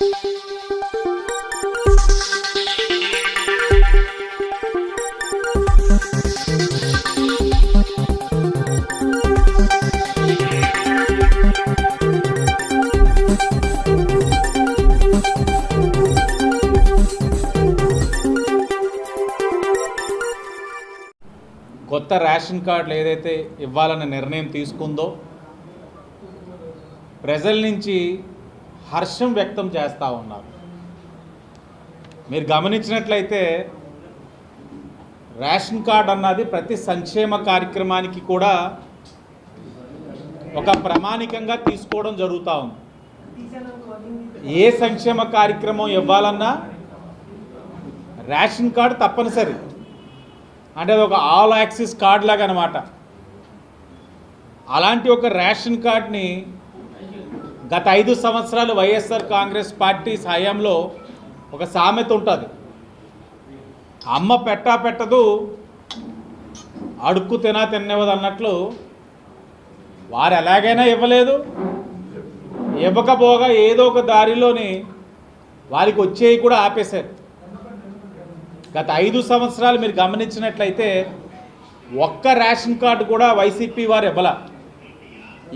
కొత్త రేషన్ కార్డులు ఏదైతే ఇవ్వాలన్న నిర్ణయం తీసుకుందో ప్రజల నుంచి హర్షం వ్యక్తం చేస్తూ ఉన్నారు. మీరు గమనించినట్లయితే రేషన్ కార్డ్ అన్నది ప్రతి సంక్షేమ కార్యక్రమానికి కూడా ఒక ప్రామాణికంగా తీసుకోవడం జరుగుతూ ఉంది. ఏ సంక్షేమ కార్యక్రమం ఇవ్వాలన్నా రేషన్ కార్డు తప్పనిసరి. అంటే అది ఒక ఆల్ యాక్సిస్ కార్డ్ లాగా అనమాట అలాంటి ఒక రేషన్ కార్డ్ని గత ఐదు సంవత్సరాలు వైఎస్ఆర్ కాంగ్రెస్ పార్టీ హయాంలో ఒక సామెత ఉంటుంది. అమ్మ పెట్టా పెట్టదు అడుక్కు తినా తినేవదు అన్నట్లు వారు ఎలాగైనా ఇవ్వలేదు. ఇవ్వకపోగా ఏదో ఒక దారిలోని వారికి వచ్చేవి కూడా ఆపేశారు. గత ఐదు సంవత్సరాలు మీరు గమనించినట్లయితే ఒక్క రేషన్ కార్డు కూడా వైసీపీ వారు ఇవ్వలే.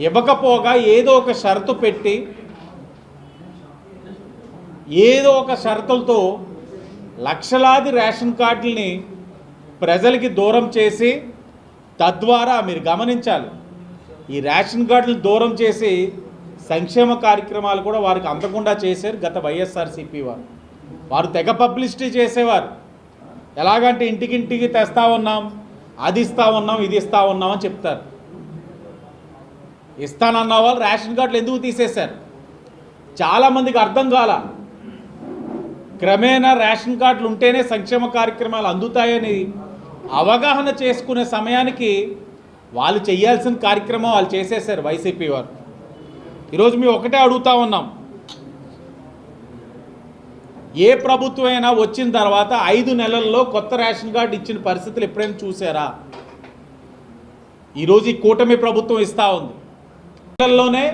ఇవ్వకపోగా ఏదో ఒక షరతు పెట్టి ఏదో ఒక షరతులతో లక్షలాది రేషన్ కార్డుల్ని ప్రజలకి దూరం చేసి తద్వారా మీరు గమనించాలి. ఈ రేషన్ కార్డులు దూరం చేసి సంక్షేమ కార్యక్రమాలు కూడా వారికి అందకుండా చేశారు గత వైఎస్ఆర్సీపీ వారు. వారు తెగ పబ్లిసిటీ చేసేవారు. ఎలాగంటే ఇంటికింటికి తెస్తా ఉన్నాం అది ఇస్తా ఉన్నాం ఇది ఇస్తా ఉన్నాం అని చెప్తారు. ఇస్తానన్న వాళ్ళు రేషన్ కార్డులు ఎందుకు తీసేశారు? చాలామందికి అర్థం కాల. క్రమేణా రేషన్ కార్డులు ఉంటేనే సంక్షేమ కార్యక్రమాలు అందుతాయని అవగాహన చేసుకునే సమయానికి వాళ్ళు చేయాల్సిన కార్యక్రమం వాళ్ళు చేసేసారు వైసీపీ వారు. ఈరోజు మేము ఒకటే అడుగుతా ఉన్నాం. ఏ ప్రభుత్వం అయినా వచ్చిన తర్వాత ఐదు నెలల్లో కొత్త రేషన్ కార్డు ఇచ్చిన పరిస్థితులు ఎప్పుడైనా చూసారా? ఈరోజు ఈ కూటమి ప్రభుత్వం ఇస్తూ ఉంది. నెలల్లోనే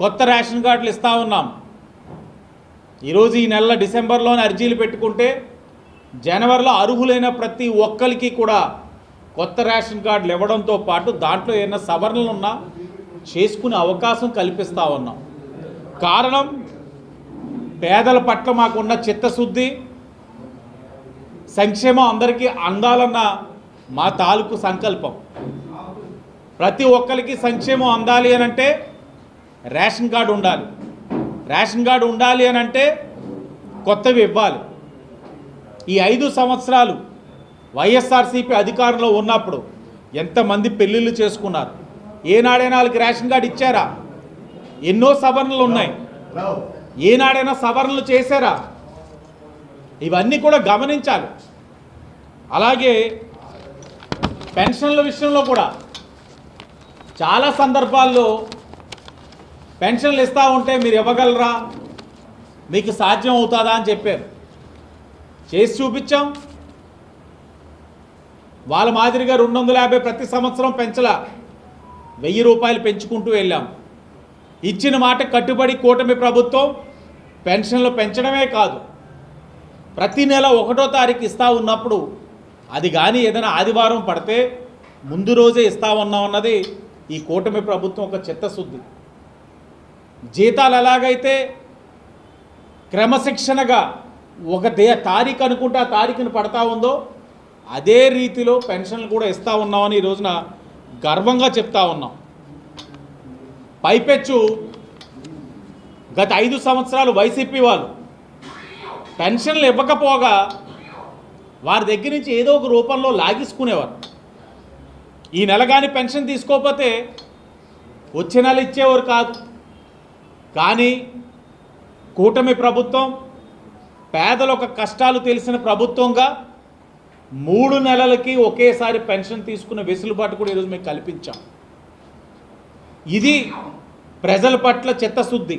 కొత్త రేషన్ కార్డులు ఇస్తూ ఉన్నాం. ఈరోజు ఈ నెల డిసెంబర్లోనే అర్జీలు పెట్టుకుంటే జనవరిలో అర్హులైన ప్రతి ఒక్కరికి కూడా కొత్త రేషన్ కార్డులు ఇవ్వడంతో పాటు దాంట్లో ఏమైనా సవరణలు ఉన్నా చేసుకునే అవకాశం కల్పిస్తూ ఉన్నాం. కారణం పేదల పట్ల మాకున్న చిత్తశుద్ధి సంక్షేమం అందరికీ అందాలన్న మా తాలూకు సంకల్పం. ప్రతి ఒక్కరికి సంక్షేమం అందాలి అని అంటే రేషన్ కార్డు ఉండాలి. రేషన్ కార్డు ఉండాలి అనంటే కొత్తవి ఇవ్వాలి. ఈ ఐదు సంవత్సరాలు వైఎస్ఆర్సీపీ అధికారంలో ఉన్నప్పుడు ఎంతమంది పెళ్ళిళ్ళు చేసుకున్నారు? ఏనాడైనా వాళ్ళకి రేషన్ కార్డు ఇచ్చారా? ఎన్నో సవరణలు ఉన్నాయి. ఏనాడైనా సవరణలు చేశారా? ఇవన్నీ కూడా గమనించాలి. అలాగే పెన్షన్ల విషయంలో కూడా చాలా సందర్భాల్లో పెన్షన్లు ఇస్తూ ఉంటే మీరు ఇవ్వగలరా? మీకు సాధ్యం అవుతుందా అని చెప్పారు. చేసి చూపించాం. వాళ్ళ మాదిరిగా రెండు వందల యాభై ప్రతి సంవత్సరం పెంచలా వెయ్యి రూపాయలు పెంచుకుంటూ వెళ్ళాం. ఇచ్చిన మాట కట్టుబడి కూటమి ప్రభుత్వం పెన్షన్లు పెంచడమే కాదు. ప్రతి నెల ఒకటో తారీఖు ఇస్తా ఉన్నప్పుడు అది కానీ ఏదైనా ఆదివారం పడితే ముందు రోజే ఇస్తా ఉన్నామన్నది ఈ కూటమి ప్రభుత్వం ఒక చిత్తశుద్ధి. జీతాలు ఎలాగైతే క్రమశిక్షణగా ఒక దే తారీఖు అనుకుంటే ఆ తారీఖుని పడతా ఉందో అదే రీతిలో పెన్షన్లు కూడా ఇస్తా ఉన్నామని ఈ రోజున గర్వంగా చెప్తా ఉన్నాం. పైపెచ్చు గత ఐదు సంవత్సరాలు వైసీపీ వాళ్ళు పెన్షన్లు ఇవ్వకపోగా వారి దగ్గర నుంచి ఏదో ఒక రూపంలో లాగేసుకునేవారు. ఈ నెల కానీ పెన్షన్ తీసుకోకపోతే వచ్చే నెల ఇచ్చేవారు కాదు. కానీ కూటమి ప్రభుత్వం పేదల ఒక కష్టాలు తెలిసిన ప్రభుత్వంగా మూడు నెలలకి ఒకేసారి పెన్షన్ తీసుకునే వెసులుబాటు కూడా ఈరోజు మేము కల్పించాం. ఇది ప్రజల పట్ల చిత్తశుద్ధి.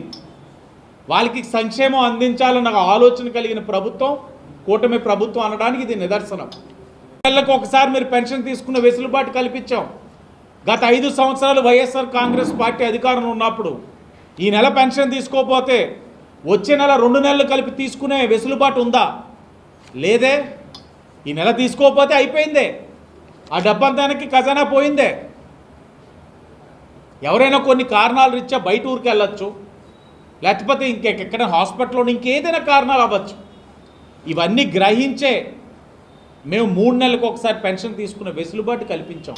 వాళ్ళకి సంక్షేమం అందించాలన్న ఆలోచన కలిగిన ప్రభుత్వం కూటమి ప్రభుత్వం అనడానికి ఇది నిదర్శనం. నెలలకు ఒకసారి మీరు పెన్షన్ తీసుకున్న వెసులుబాటు కల్పించాం. గత ఐదు సంవత్సరాలు వైఎస్ఆర్ కాంగ్రెస్ పార్టీ అధికారంలో ఉన్నప్పుడు ఈ నెల పెన్షన్ తీసుకోకపోతే వచ్చే నెల రెండు నెలలు కలిపి తీసుకునే వెసులుబాటు ఉందా? లేదే. ఈ నెల తీసుకోకపోతే అయిపోయిందే. ఆ డబ్బంతానికి ఖజానా పోయిందే. ఎవరైనా కొన్ని కారణాలు రీత్యా బయట ఊరికి వెళ్ళొచ్చు. లేకపోతే ఇంకెక్కడ హాస్పిటల్లో ఇంకేదైనా కారణాలు అవ్వచ్చు. ఇవన్నీ గ్రహించే మేము మూడు నెలలకు ఒకసారి పెన్షన్ తీసుకునే వెసులుబాటు కల్పించాం.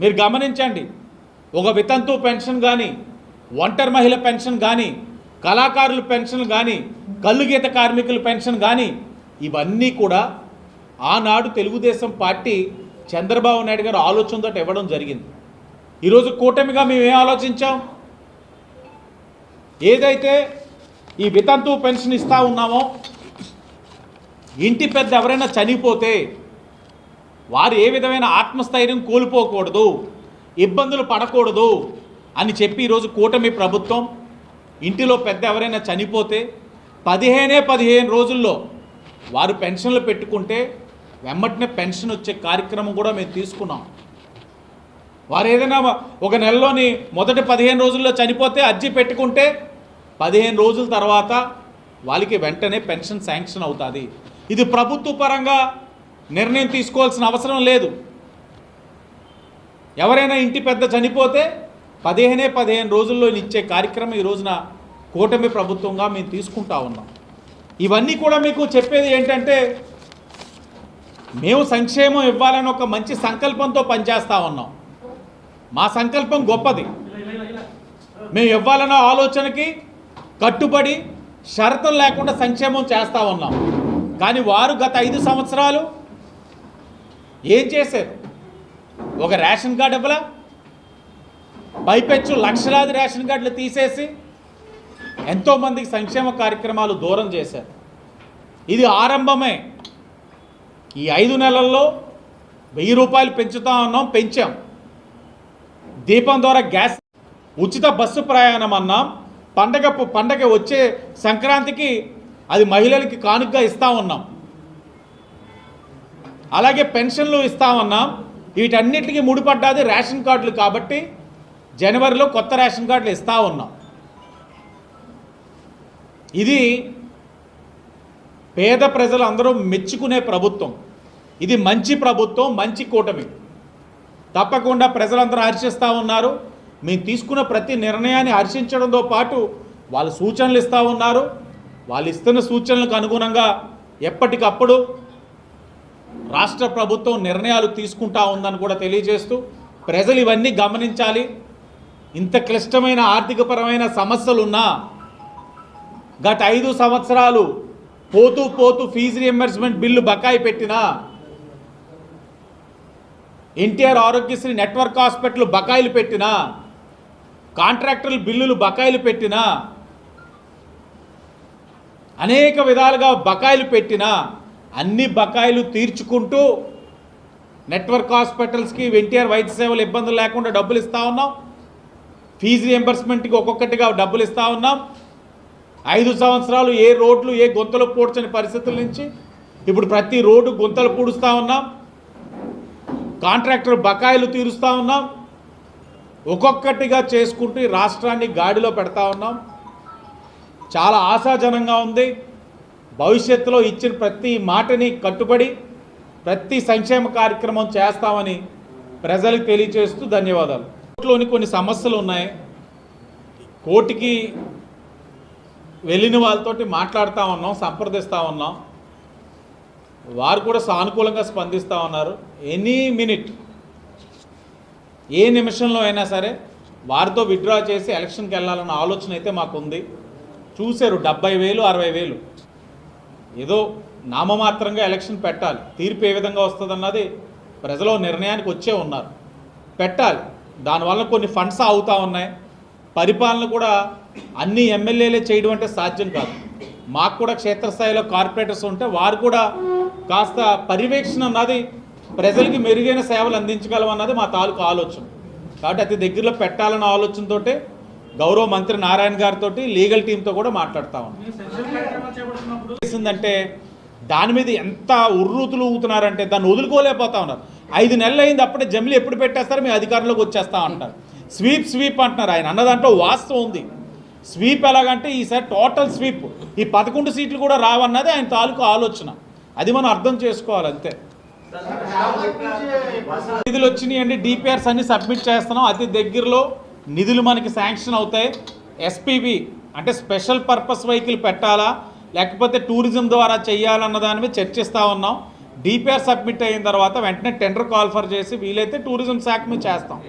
మీరు గమనించండి ఒక వితంతు పెన్షన్ కానీ ఒంటరి మహిళ పెన్షన్ కానీ కళాకారుల పెన్షన్ కానీ కళ్ళు గీత కార్మికుల పెన్షన్ కానీ ఇవన్నీ కూడా ఆనాడు తెలుగుదేశం పార్టీ చంద్రబాబు నాయుడు గారు ఆలోచనతో ఇవ్వడం జరిగింది. ఈరోజు కూటమిగా మేము ఏం ఆలోచించాం? ఏదైతే ఈ వితంతు పెన్షన్ ఇస్తూ ఉన్నామో ఇంటి పెద్ద ఎవరైనా చనిపోతే వారు ఏ విధమైన ఆత్మస్థైర్యం కోల్పోకూడదు ఇబ్బందులు పడకూడదు అని చెప్పి ఈరోజు కూటమి ప్రభుత్వం ఇంటిలో పెద్ద ఎవరైనా చనిపోతే పదిహేనే పదిహేను రోజుల్లో వారు పెన్షన్లు పెట్టుకుంటే వెమ్మటనే పెన్షన్ వచ్చే కార్యక్రమం కూడా మేము తీసుకున్నాం. వారు ఏదైనా ఒక నెలలోని మొదటి పదిహేను రోజుల్లో చనిపోతే అర్జీ పెట్టుకుంటే పదిహేను రోజుల తర్వాత వాళ్ళకి వెంటనే పెన్షన్ శాంక్షన్ అవుతుంది. ఇది ప్రభుత్వ పరంగా నిర్ణయం తీసుకోవాల్సిన అవసరం లేదు. ఎవరైనా ఇంటి పెద్ద చనిపోతే పదిహేనే పదిహేను రోజుల్లో ఇచ్చే కార్యక్రమం ఈ రోజున కూటమి ప్రభుత్వంగా మేము తీసుకుంటా ఉన్నాం. ఇవన్నీ కూడా మీకు చెప్పేది ఏంటంటే మేము సంక్షేమం ఇవ్వాలని ఒక మంచి సంకల్పంతో పనిచేస్తూ ఉన్నాం. మా సంకల్పం గొప్పది. మేము ఇవ్వాలన్న ఆలోచనకి కట్టుబడి షరతులు లేకుండా సంక్షేమం చేస్తూ ఉన్నాం. కానీ వారు గత ఐదు సంవత్సరాలు ఏం చేశారు? ఒక రేషన్ కార్డు ఇవ్వలా? పైపెచ్చు లక్షలాది రేషన్ కార్డులు తీసేసి ఎంతోమందికి సంక్షేమ కార్యక్రమాలు దూరం చేశారు. ఇది ఆరంభమే. ఈ ఐదు నెలల్లో వెయ్యి రూపాయలు పెంచుతా ఉన్నాం పెంచాం. దీపం ద్వారా గ్యాస్ ఉచిత బస్సు ప్రయాణం అన్నాం. పండగ పండగ వచ్చే సంక్రాంతికి అది మహిళలకి కానుకగా ఇస్తా ఉన్నాం. అలాగే పెన్షన్లు ఇస్తా ఉన్నాం. వీటన్నిటికీ ముడిపడ్డాది రేషన్ కార్డులు కాబట్టి జనవరిలో కొత్త రేషన్ కార్డులు ఇస్తా ఉన్నాం. ఇది పేద ప్రజలు అందరూ మెచ్చుకునే ప్రభుత్వం. ఇది మంచి ప్రభుత్వం మంచి కూటమి. తప్పకుండా ప్రజలందరూ హర్షిస్తూ ఉన్నారు. మేము తీసుకున్న ప్రతి నిర్ణయాన్ని హర్షించడంతో పాటు వాళ్ళు సూచనలు ఇస్తూ ఉన్నారు. వాళ్ళు ఇస్తున్న సూచనలకు అనుగుణంగా ఎప్పటికప్పుడు రాష్ట్ర ప్రభుత్వం నిర్ణయాలు తీసుకుంటా ఉందని కూడా తెలియజేస్తూ ప్రజలు ఇవన్నీ గమనించాలి. ఇంత క్లిష్టమైన ఆర్థికపరమైన సమస్యలున్నా గత ఐదు సంవత్సరాలు పోతూ పోతూ ఫీజు రియంబర్స్మెంట్ బిల్లు బకాయి పెట్టినా ఎన్టీఆర్ ఆరోగ్యశ్రీ నెట్వర్క్ హాస్పిటల్ బకాయిలు పెట్టినా కాంట్రాక్టర్లు బిల్లులు బకాయిలు పెట్టినా అనేక విధాలుగా బకాయిలు పెట్టినా అన్ని బకాయిలు తీర్చుకుంటూ నెట్వర్క్ హాస్పిటల్స్కి ఎన్టీఆర్ వైద్య సేవలు ఇబ్బందులు లేకుండా డబ్బులు ఇస్తూ ఉన్నాం. ఫీజు రియంబర్స్మెంట్కి ఒక్కొక్కటిగా డబ్బులు ఇస్తూ ఉన్నాం. ఐదు సంవత్సరాలు ఏ రోడ్లు ఏ గుంతలు పూడ్చని పరిస్థితుల నుంచి ఇప్పుడు ప్రతి రోడ్డు గుంతలు పూడుస్తూ ఉన్నాం. కాంట్రాక్టర్ బకాయిలు తీరుస్తూ ఉన్నాం. ఒక్కొక్కటిగా చేసుకుంటూ రాష్ట్రాన్ని గాడిలో పెడతా ఉన్నాం. చాలా ఆశాజనంగా ఉంది. భవిష్యత్తులో ఇచ్చిన ప్రతి మాటని కట్టుబడి ప్రతి సంక్షేమ కార్యక్రమం చేస్తామని ప్రజలకు తెలియజేస్తూ ధన్యవాదాలు. కోర్టులోని కొన్ని సమస్యలు ఉన్నాయి. కోర్టుకి వెళ్ళిన వాళ్ళతోటి మాట్లాడుతూ ఉన్నాం సంప్రదిస్తూ ఉన్నాం. వారు కూడా సానుకూలంగా స్పందిస్తూ ఉన్నారు. ఎనీ మినిట్ ఏ నిమిషంలో అయినా సరే వారితో విత్డ్రా చేసి ఎలక్షన్కి వెళ్ళాలన్న ఆలోచన అయితే మాకు ఉంది చూశారు డెబ్బై వేలు అరవై వేలు. ఏదో నామమాత్రంగా ఎలక్షన్ పెట్టాలి. తీర్పు ఏ విధంగా వస్తుందన్నది ప్రజలు నిర్ణయానికి వచ్చే ఉన్నారు. పెట్టాలి. దానివల్ల కొన్ని ఫండ్స్ అవుతూ ఉన్నాయి. పరిపాలన కూడా అన్ని ఎమ్మెల్యేలే చేయడం అంటే సాధ్యం కాదు. మాకు కూడా క్షేత్రస్థాయిలో కార్పొరేటర్స్ ఉంటే వారు కూడా కాస్త పర్యవేక్షణ అన్నది ప్రజలకి మెరుగైన సేవలు అందించగలం అన్నది మా తాలూకు ఆలోచన. కాబట్టి అతి దగ్గరలో పెట్టాలన్న ఆలోచనతోటే గౌరవ మంత్రి నారాయణ గారితో లీగల్ టీంతో కూడా మాట్లాడుతా ఉన్నాం చేసిందంటే దాని మీద ఎంత ఉర్రూతులు ఊగుతున్నారంటే దాన్ని వదులుకోలేకపోతా ఉన్నారు ఐదు నెలలు అయింది అప్పుడే జమిలి ఎప్పుడు పెట్టేస్తారు మీ అధికారంలోకి వచ్చేస్తా అంటారు స్వీప్ స్వీప్ అంటున్నారు ఆయన అన్న దాంట్లో వాస్తవం ఉంది స్వీప్ ఎలాగంటే ఈసారి టోటల్ స్వీప్ ఈ పదకొండు సీట్లు కూడా రావన్నది ఆయన తాలూకు ఆలోచన అది మనం అర్థం చేసుకోవాలి అంతే నిధులు వచ్చినాయండి డిపిఆర్స్ అన్ని సబ్మిట్ చేస్తున్నాం అతి దగ్గరలో నిధులు మనకి శాంక్షన్ అవుతాయి. ఎస్పీవి అంటే స్పెషల్ పర్పస్ వెహికల్ పెట్టాలా? లేకపోతే టూరిజం ద్వారా చేయాలన్న దాని మీద చర్చిస్తూ ఉన్నాం. డిపిఆర్ సబ్మిట్ అయిన తర్వాత వెంటనే టెండర్ కాల్ఫర్ చేసి వీలైతే టూరిజం శాఖ మీద చేస్తాం.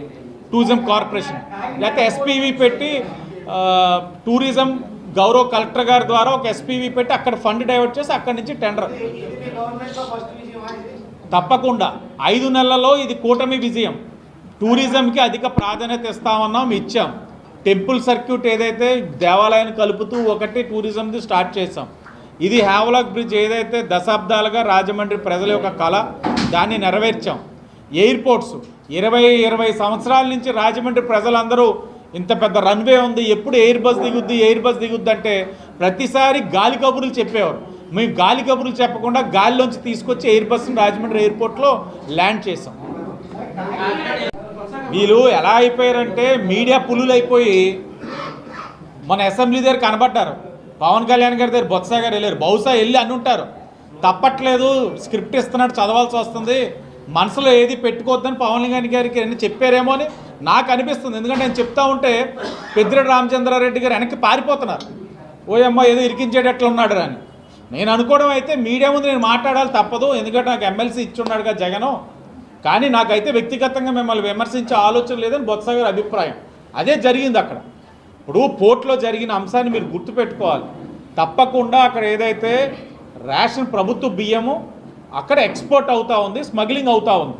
Tourism corporation. లేకపోతే ఎస్పీవి పెట్టి టూరిజం గౌరవ కలెక్టర్ గారి ద్వారా ఒక ఎస్పీవి పెట్టి అక్కడ ఫండ్ డైవర్ట్ చేసి అక్కడి నుంచి టెండర్. తప్పకుండా. ఐదు నెలల్లో ఇది కూటమి విజయం. టూరిజంకి అధిక ప్రాధాన్యత ఇస్తామన్నాం ఇచ్చాం. టెంపుల్ సర్క్యూట్ ఏదైతే దేవాలయాన్ని కలుపుతూ ఒకటి టూరిజంది స్టార్ట్ చేసాం ఇది హ్యావలాక్ బ్రిడ్జ్ ఏదైతే దశాబ్దాలుగా రాజమండ్రి ప్రజల యొక్క కళ దాన్ని నెరవేర్చాం. ఎయిర్పోర్ట్స్ ఇరవై ఇరవై సంవత్సరాల నుంచి రాజమండ్రి ప్రజలందరూ ఇంత పెద్ద రన్వే ఉంది ఎప్పుడు ఎయిర్ బస్ దిగుద్ది ఎయిర్ బస్ దిగుద్ది అంటే ప్రతిసారి గాలి కబుర్లు చెప్పేవారు. మేము గాలి కబుర్లు చెప్పకుండా గాలిలోంచి తీసుకొచ్చి ఎయిర్ బస్ని రాజమండ్రి ఎయిర్పోర్ట్లో ల్యాండ్ చేసాం వీళ్ళు ఎలా అయిపోయారంటే మీడియా పులులు అయిపోయి మన అసెంబ్లీ దగ్గర కనబడ్డారు. పవన్ కళ్యాణ్ గారి దగ్గర బొత్స గారు వెళ్ళారు. బహుశా వెళ్ళి అని ఉంటారు. తప్పట్లేదు స్క్రిప్ట్ ఇస్తున్నాడు చదవాల్సి వస్తుంది. మనసులో ఏది పెట్టుకోవద్దని పవన్ కళ్యాణ్ గారికి అని చెప్పారేమో అని నాకు అనిపిస్తుంది. ఎందుకంటే నేను చెప్తా ఉంటే పెద్దిరెడ్డి రామచంద్రారెడ్డి గారు వెనక్కి పారిపోతున్నారు. ఓయమ్మ ఏదో ఇరికించేటట్లు ఉన్నాడు అని. నేను అనుకోవడం అయితే మీడియా ముందు నేను మాట్లాడాలి తప్పదు. ఎందుకంటే నాకు ఎమ్మెల్సీ ఇచ్చున్నాడుగా కదా జగను. కానీ నాకైతే వ్యక్తిగతంగా మిమ్మల్ని విమర్శించే ఆలోచన లేదని బొత్స గారి అభిప్రాయం. అదే జరిగింది అక్కడ. ఇప్పుడు పోర్ట్లో జరిగిన అంశాన్ని మీరు గుర్తుపెట్టుకోవాలి. తప్పకుండా అక్కడ ఏదైతే రేషన్ ప్రభుత్వ బియ్యము అక్కడ ఎక్స్పోర్ట్ అవుతూ ఉంది స్మగ్లింగ్ అవుతూ ఉంది.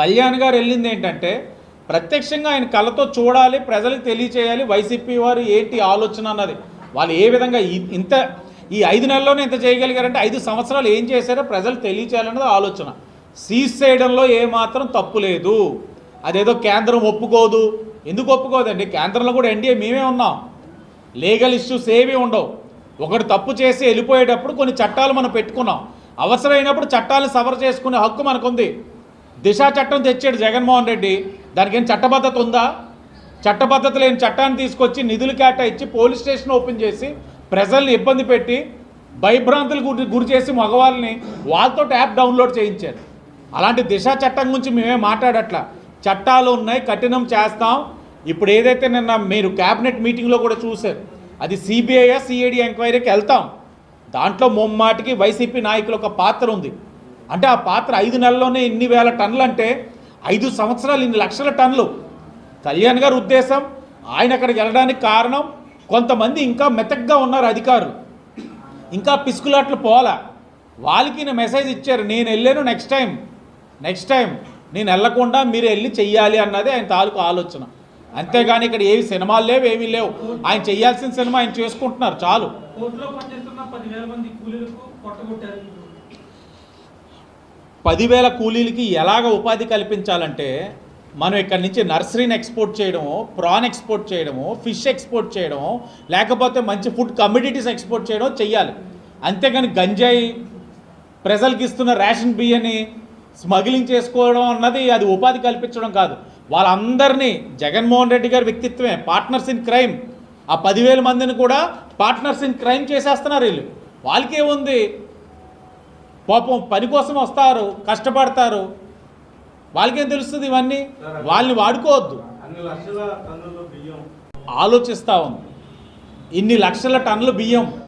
కళ్యాణ్ గారు వెళ్ళింది ఏంటంటే ప్రత్యక్షంగా ఆయన కళ్ళతో చూడాలి ప్రజలకు తెలియచేయాలి వైసీపీ వారు ఏంటి ఆలోచన అన్నది. వాళ్ళు ఏ విధంగా ఇంత ఈ ఐదు నెలల్లోనే ఇంత చేయగలిగారంటే ఐదు సంవత్సరాలు ఏం చేశారో ప్రజలు తెలియచేయాలన్నది ఆలోచన. సీజ్ చేయడంలో ఏమాత్రం తప్పు లేదు. అదేదో కేంద్రం ఒప్పుకోదు. ఎందుకు ఒప్పుకోదండి? కేంద్రంలో కూడా ఎన్డీఏ మేమే ఉన్నాం. లీగల్ ఇష్యూస్ ఏమీ ఉండవు. ఒకటి తప్పు చేసి వెళ్ళిపోయేటప్పుడు కొన్ని చట్టాలు మనం పెట్టుకున్నాం. అవసరమైనప్పుడు చట్టాలను సవర్ చేసుకునే హక్కు మనకుంది. దిశా చట్టం తెచ్చాడు జగన్మోహన్ రెడ్డి. దానికేం చట్టబద్ధత ఉందా? చట్టబద్ధత లేని చట్టాన్ని తీసుకొచ్చి నిధులు కేటాయించి పోలీస్ స్టేషన్ ఓపెన్ చేసి ప్రజల్ని ఇబ్బంది పెట్టి భయభ్రాంతులు గురి గురి చేసి మగవాళ్ళని వాళ్ళతో యాప్ డౌన్లోడ్ చేయించారు. అలాంటి దిశా చట్టం గురించి మేమే మాట్లాడట్లా. చట్టాలు ఉన్నాయి కఠినం చేస్తాం. ఇప్పుడు ఏదైతే నిన్న మీరు క్యాబినెట్ మీటింగ్లో కూడా చూశారు అది సిబిఐ సిఐడి ఎంక్వైరీకి వెళ్తాం. దాంట్లో ముమ్మాటికి వైసీపీ నాయకుల ఒక పాత్ర ఉంది. అంటే ఆ పాత్ర ఐదు నెలల్లోనే ఇన్ని వేల టన్నులు అంటే ఐదు సంవత్సరాలు ఇన్ని లక్షల టన్నులు. కళ్యాణ్ గారు ఉద్దేశం ఆయన అక్కడికి వెళ్ళడానికి కారణం కొంతమంది ఇంకా మెతగ్గా ఉన్నారు అధికారులు. ఇంకా పిసుకులాట్లు పోలా వాళ్ళకి నేను మెసేజ్ ఇచ్చారు నేను వెళ్ళాను నెక్స్ట్ టైం. నెక్స్ట్ టైం నేను వెళ్ళకుండా మీరు వెళ్ళి చెయ్యాలి అన్నది ఆయన తాలూకు ఆలోచన. అంతేగాని ఇక్కడ ఏవి సినిమాలు లేవు ఏమీ లేవు. ఆయన చేయాల్సిన సినిమా ఆయన చేసుకుంటున్నారు చాలు. పదివేల కూలీలకు ఎలాగ ఉపాధి కల్పించాలంటే మనం ఇక్కడి నుంచి నర్సరీని ఎక్స్పోర్ట్ చేయడము ప్రాన్ ఎక్స్పోర్ట్ చేయడము ఫిష్ ఎక్స్పోర్ట్ చేయడము లేకపోతే మంచి ఫుడ్ కమ్యూడిటీస్ ఎక్స్పోర్ట్ చేయడం చెయ్యాలి. అంతేగాని గంజాయి ప్రజలకు ఇస్తున్న రేషన్ బియ్యని స్మగ్లింగ్ చేసుకోవడం అన్నది అది ఉపాధి కల్పించడం కాదు. వాళ్ళందరినీ జగన్మోహన్ రెడ్డి గారి వ్యక్తిత్వమే పార్ట్నర్స్ ఇన్ క్రైమ్ ఆ పదివేల మందిని కూడా పార్ట్నర్స్ ఇన్ క్రైమ్ చేసేస్తున్నారు వీళ్ళు. వాళ్ళకేముంది పాపం పని కోసం వస్తారు కష్టపడతారు. వాళ్ళకేం తెలుస్తుంది ఇవన్నీ? వాళ్ళని వాడుకోవద్దు. ఆలోచిస్తూ ఉంది. ఇన్ని లక్షల టన్నుల బియ్యం.